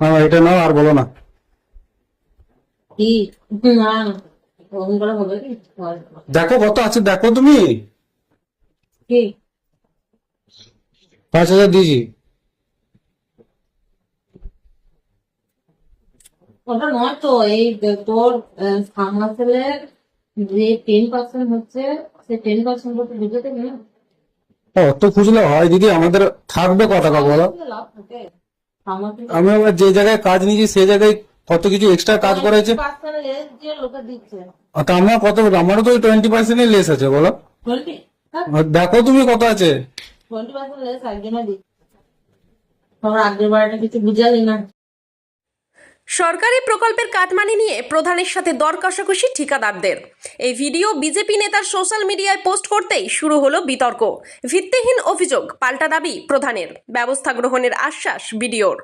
হ্যাঁ এটা নাও আর বলো না। কি। দেখো কত আছে দেখো তুমি। কি? পাঁচ হাজার দিয়েছি। ওটা নয় তো এই তোর যে টেন পার্সেন্ট হচ্ছে সে টেন পার্সেন্ট বুঝতে না ও, অত খুঁজলে হয় দিদি আমাদের থাকবে ক টাকা বলো? আমি আবার যে জায়গায় কাজ নিয়েছি সে জায়গায় কত কিছু এক্সট্রা কাজ করেছে হয়েছে? তা আমার কত আমারও তো টোয়েন্টি পার্সেন্ট লেস আছে বলো। দেখো তুমি কত আছে। টোয়েন্টি পার্সেন্ট লেস একজনে দিচ্ছে। তোমার আগের বারটা কিছু বুঝালি না। সরকারি প্রকল্পের কাটমানি নিয়ে প্রধানের সাথে দর কষাকষি ঠিকাদারদের। এই ভিডিও বিজেপি নেতার সোশ্যাল মিডিয়ায় পোস্ট করতেই শুরু হলো বিতর্ক। ভিত্তিহীন অভিযোগ, পাল্টা দাবি প্রধানের। ব্যবস্থা গ্রহণের আশ্বাস বিডিওর।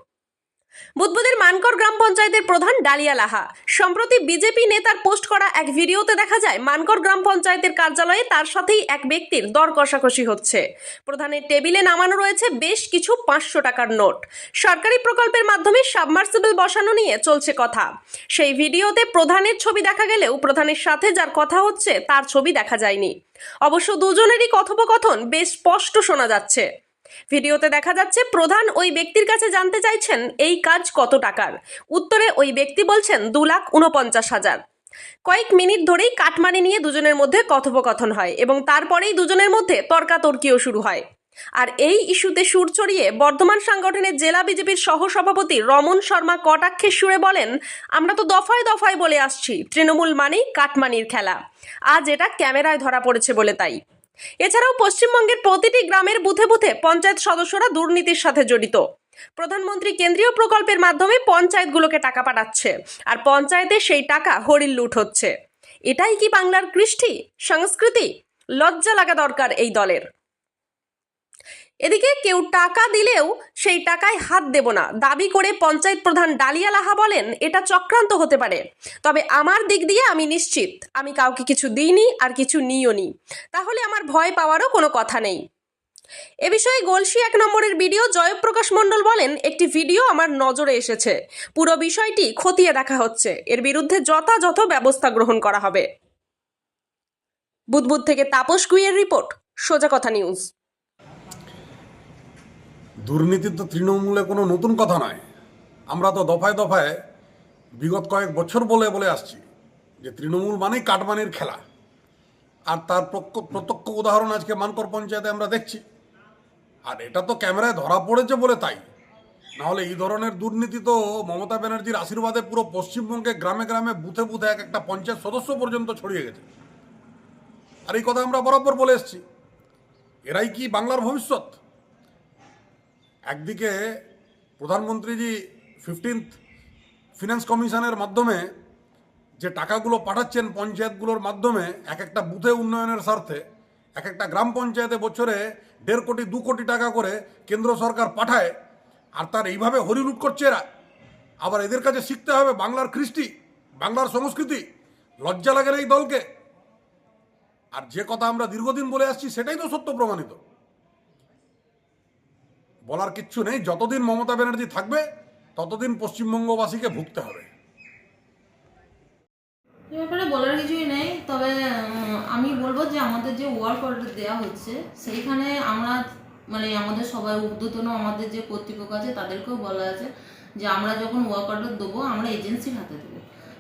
বুধবুদের মানকর গ্রাম পঞ্চায়েতের প্রধান ডালিয়া লাহা। সম্প্রতি বিজেপি নেতার পোস্ট করা এক ভিডিওতে দেখা যায়, মানকর গ্রাম পঞ্চায়েতের কার্যালয়ে তার সাথেই এক ব্যক্তির দর কষাকষি হচ্ছে। প্রধানের টেবিলে নামানো রয়েছে বেশ কিছু পাঁচশো টাকার নোট। সরকারি প্রকল্পের মাধ্যমে সাবমার্সিবল বসানো নিয়ে চলছে কথা। সেই ভিডিওতে প্রধানের ছবি দেখা গেলেও প্রধানের সাথে যার কথা হচ্ছে তার ছবি দেখা যায়নি। অবশ্য দুজনেরই কথোপকথন বেশ স্পষ্ট শোনা যাচ্ছে। ভিডিওতে দেখা যাচ্ছে প্রধান ওই ব্যক্তির কাছে জানতে চাইছেন, এই কাজ কত টাকার? উত্তরে ওই ব্যক্তি বলছেন, দু লাখ উনপঞ্চাশ হাজার। কয়েক মিনিট ধরেই কাটমানি নিয়ে দুজনের মধ্যে কথোপকথন হয় এবং তারপরেই দুজনের মধ্যে তর্কাতর্কিও শুরু হয়। আর এই ইস্যুতে সুর চড়িয়ে বর্ধমান সাংগঠনের জেলা বিজেপির সহসভাপতি রমন শর্মা কটাক্ষের সুরে বলেন, আমরা তো দফায় দফায় বলে আসছি, তৃণমূল মানেই কাটমানির খেলা। আজ এটা ক্যামেরায় ধরা পড়েছে বলে তাই। এছাড়াও পশ্চিমবঙ্গের প্রতিটি গ্রামের বুথে বুথে পঞ্চায়েত সদস্যরা দুর্নীতির সাথে জড়িত। প্রধানমন্ত্রী কেন্দ্রীয় প্রকল্পের মাধ্যমে পঞ্চায়েতগুলোকে টাকা পাঠাচ্ছে আর পঞ্চায়েতে সেই টাকা হরিল লুট হচ্ছে। এটাই কি বাংলার কৃষ্টি? সংস্কৃতি? লজ্জা লাগা দরকার এই দলের। এদিকে কেউ টাকা দিলেও সেই টাকায় হাত দেব না। দাবি করে পঞ্চায়েত প্রধান ডালিয়া লাহা বলেন, এটা চক্রান্ত হতে পারে। তবে আমার দিক দিয়ে আমি নিশ্চিত। আমি কাউকে কিছু দিইনি আর কিছু নিও নি। তাহলে আমার ভয় পাওয়ারও কোনো কথা নেই। এ বিষয়ে গলসি এক নম্বরের ভিডিও জয়প্রকাশ মণ্ডল বলেন, একটি ভিডিও আমার নজরে এসেছে। পুরো বিষয়টি খতিয়ে দেখা হচ্ছে। এর বিরুদ্ধে যথাযথ ব্যবস্থা গ্রহণ করা হবে। বুধবুধ থেকে তাপস কুইয়ের রিপোর্ট, সোজা কথা নিউজ। দুর্নীতি তো তৃণমূলে কোনো নতুন কথা নয় আমরা তো দফায় দফায় বিগত কয়েক বছর বলে বলে আসছি যে তৃণমূল মানেই কাটমানির খেলা। আর তার প্রত্যক্ষ উদাহরণ আজকে মানকর পঞ্চায়েতে আমরা দেখছি। আর এটা তো ক্যামেরায় ধরা পড়েছে বলে তাই। নাহলে এই ধরনের দুর্নীতি তো মমতা ব্যানার্জির আশীর্বাদে পুরো পশ্চিমবঙ্গে গ্রামে গ্রামে বুথে বুথে এক একটা পঞ্চায়েত সদস্য পর্যন্ত ছড়িয়ে গেছে। আর এই কথা আমরা বরাবর বলে এসেছি। এরাই কি বাংলার ভবিষ্যৎ? একদিকে প্রধানমন্ত্রীজি ফিফটিন্থ ফিনান্স কমিশনের মাধ্যমে যে টাকাগুলো পাঠাচ্ছেন পঞ্চায়েতগুলোর মাধ্যমে এক একটা বুথে উন্নয়নের স্বার্থে, এক একটা গ্রাম পঞ্চায়েতে বছরে দেড় কোটি, দু কোটি টাকা করে কেন্দ্র সরকার পাঠায়, আর তার এইভাবে হরিলুট করছে এরা। আবার এদের কাছে শিখতে হবে বাংলার কৃষ্টি, বাংলার সংস্কৃতি, লজ্জা লাগে এই দলকে। আর যে কথা আমরা দীর্ঘদিন বলে আসছি, সেটাই তো সত্য প্রমাণিত। বলার কিচ্ছু নেই। যতদিন মমতা ব্যানার্জি থাকবে, ততদিন পশ্চিমবঙ্গবাসীকে ভুগতে হবে। এ ব্যাপারে বলার কিছুই নেই। তবে আমি বলব যে আমাদের যে ওয়ার্ক অর্ডার দেওয়া হচ্ছে, সেইখানে আমরা মানে আমাদের সবাই ঊর্ধ্বতন, আমাদের যে কর্তৃপক্ষ আছে, তাদেরকেও বলা আছে যে আমরা যখন ওয়ার্ক অর্ডার দেবো, আমরা এজেন্সির হাতে দেবো।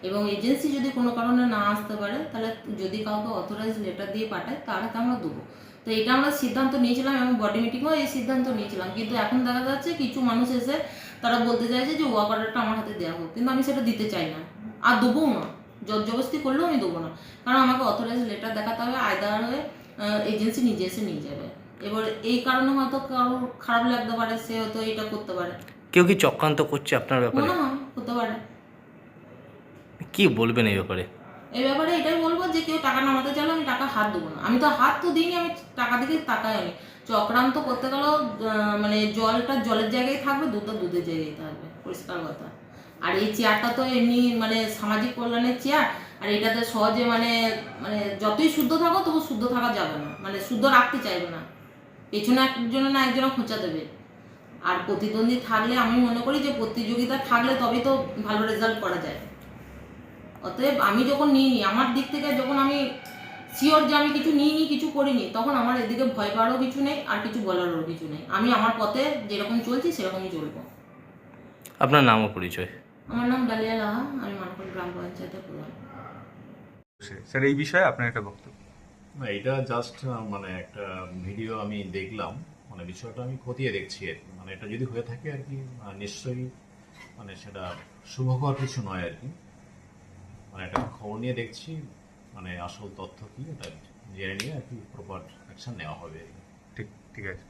এবং এজেন্সি যদি কোনো কারণে না আসতে পারে, তাহলে যদি কাউকে অথরাইজ লেটার দিয়ে পাঠায় তার হাতে আমরা দেবো। তো এটা আমরা সিদ্ধান্ত নিয়েছিলাম এবং বডি মিটিংও এই সিদ্ধান্ত নিয়েছিলাম। কিন্তু এখন দেখা যাচ্ছে কিছু মানুষ এসে তারা বলতে চাইছে যে ওয়ার্ক অর্ডারটা আমার হাতে দেওয়া হোক। কিন্তু আমি সেটা দিতে চাই না। আর দেবও না। জবরদস্তি করলেও আমি দেবো না। কারণ আমাকে অথরাইজ লেটার দেখাতে হবে আয়দার হয়ে এজেন্সি নিজে এসে নিয়ে যাবে। এবার এই কারণে হয়তো কারও খারাপ লাগতে পারে সে হয়তো এটা করতে পারে। কেউ কি চক্রান্ত করছে আপনার ব্যাপারে? মনে হয় হতে পারে। কি বলবেন এই ব্যাপারে? এই ব্যাপারে এটাই বলব যে কেউ টাকা নামাতে চাইলে আমি টাকা হাত দেবো না। আমি তো হাত তো দিইনি, আমি টাকা দিকে তাকাই আমি। চক্রান্ত করতে গেলেও মানে জলটা জলের জায়গায় থাকবে, দুধটা দুধের জায়গায় থাকবে, পরিষ্কার কথা। আর এই চেয়ারটা তো এমনি মানে সামাজিক কল্যাণের চেয়ার, আর এটাতে সহজে মানে মানে যতই শুদ্ধ থাকো তবু শুদ্ধ থাকা যাবে না। মানে শুদ্ধ রাখতে চাইবে না। পেছনে একজন না একজন খোঁচা দেবে। আর প্রতিদ্বন্দ্বী থাকলে আমি মনে করি যে প্রতিযোগিতা থাকলে তবেই তো ভালো রেজাল্ট করা যায়। অতএব আমি যখন নিইনি আমার দিক থেকে যখন আমি শিওর যে আমি কিছু নিইনি কিছু করিনি তখন আমার এদিকে ভয় পাওয়ারও কিছু নেই আর কিছু বলারও কিছু নেই। আমি আমার পথে যেরকম চলছি সেরকমই চলবো। আপনার নাম ও পরিচয়? আমার নাম ডালিয়া লাহা আমি মানপুর গ্রাম পঞ্চায়েতের প্রধান। স্যার এই বিষয়ে আপনার একটা বক্তব্য। না এটা জাস্ট মানে একটা ভিডিও আমি দেখলাম মানে বিষয়টা আমি খতিয়ে দেখছি আর কি। মানে এটা যদি হয়ে থাকে আর কি নিশ্চয়ই মানে সেটা শুভকর কিছু নয় আর কি। মানে একটা খবর নিয়ে দেখছি মানে আসল তথ্য কি, এটা জেনে নিয়ে আর কি প্রপার অ্যাকশন নেওয়া হবে ঠিক ঠিক আছে।